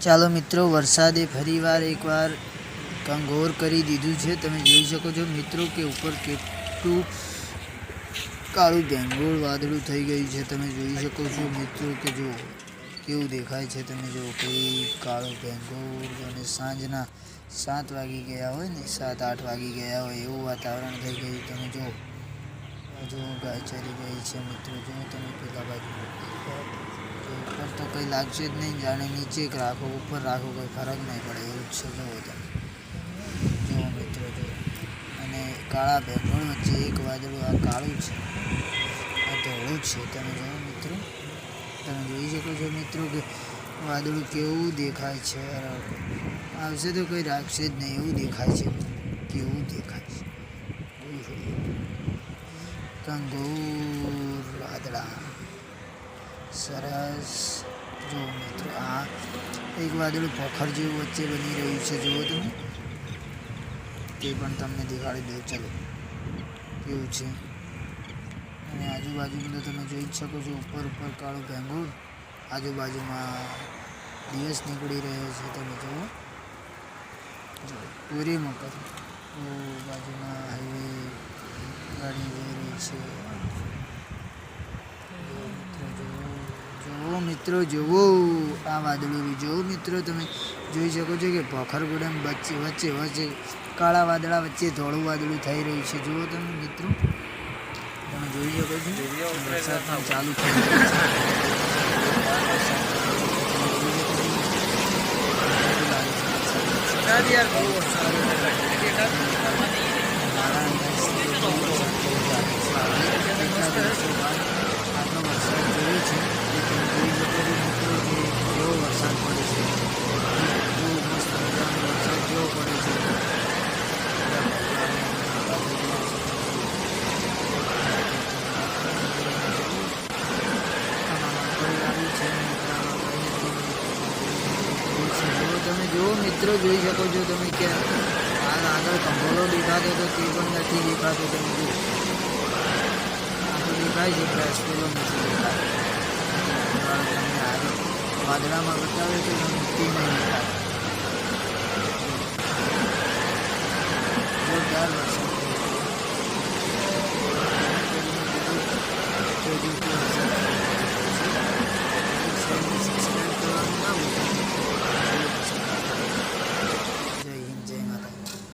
ચાલો મિત્રો, વરસાદે ફરીવાર એકવાર કંગોર કરી દીધું છે. તમે જોઈ શકો છો મિત્રો કે ઉપર કેટલું કાળું ભેંગોળ વાદળું થઈ ગયું છે. તમે જોઈ શકો છો મિત્રો કે જો કેવું દેખાય છે. તમે જો કે કાળું ભેંગોળ અને સાંજના સાત વાગી ગયા હોય ને, સાત આઠ વાગી ગયા હોય એવું વાતાવરણ થઈ ગયું. તમે જો જો ગાય ચરી ગઈ છે મિત્રો. જો તમે પેલા બાજુ તો કંઈ લાગશે જ નહીં, જાણે નીચે જ રાખો, ઉપર રાખો, કોઈ ફરક નહીં પડે, એવું જ છે જુઓ તમે. જુઓ મિત્રો, જો. અને કાળા ભેંગોળ વચ્ચે એક વાદળું, આ કાળું છે. આ ધોળું છે, તમે જુઓ મિત્રો. તમે જોઈ શકો છો મિત્રો કે વાદળું કેવું દેખાય છે. આવશે તો કંઈ રાખશે જ નહીં, એવું દેખાય છે. કેવું દેખાય છે. કંગૂર વાદળા. સરસ. એક વાદળું પોખર જેવું વચ્ચે બની રહ્યું છે, જુઓ તમે. તે પણ તમને દેખાડી દઉં. ચાલો. કેવું છે? અને આજુબાજુમાં તો તમે જોઈ જ શકો છો, ઉપર ઉપર કાળું ભેંગુર આજુબાજુમાં દિવસ નીકળી રહ્યો છે, તમે જુઓ. પૂરી મકર બાજુમાં હાઈવે ગાડી જઈ રહી છે. મિત્રો, જુઓ, આ વાદળું જુઓ મિત્રો, તમે જોઈ શકો છો કે પોખરગુડમ વચ્ચે વચ્ચે વચ્ચે કાળા વાદળા વચ્ચે ધોળું વાદળું થઈ રહ્યું છે. જુઓ તમે મિત્રો, તમે જોઈ શકો છો વરસાદ ચાલુ થઈ રહ્યો છે વરસાદ તમે જોઈ શકો છો. કેવું લાગે છે વરસાદ? મારા અંદાજથી તો બહુ વરસાદ કેવું લાગે છે. કેટલા દિવસો બાદ આટલો વરસાદ જોયો છે એ તમે જોઈ શકો છો મિત્રો કે કેવો વરસાદ પડે છે બહુ મસ્ત મજાનો વરસાદ કેવો પડે છે જો તમે જુઓ, મિત્રો જોઈ શકો છો તમે કે આ આગળ કંભોલો દેખાતો તો તે પણ નથી દેખાતો તમે જુઓ. આ તો દેખાય છે ફ્લેશ નથી દેખાતો વાદળામાં બતાવે મુક્તિમાં તે નહીં દેખાય.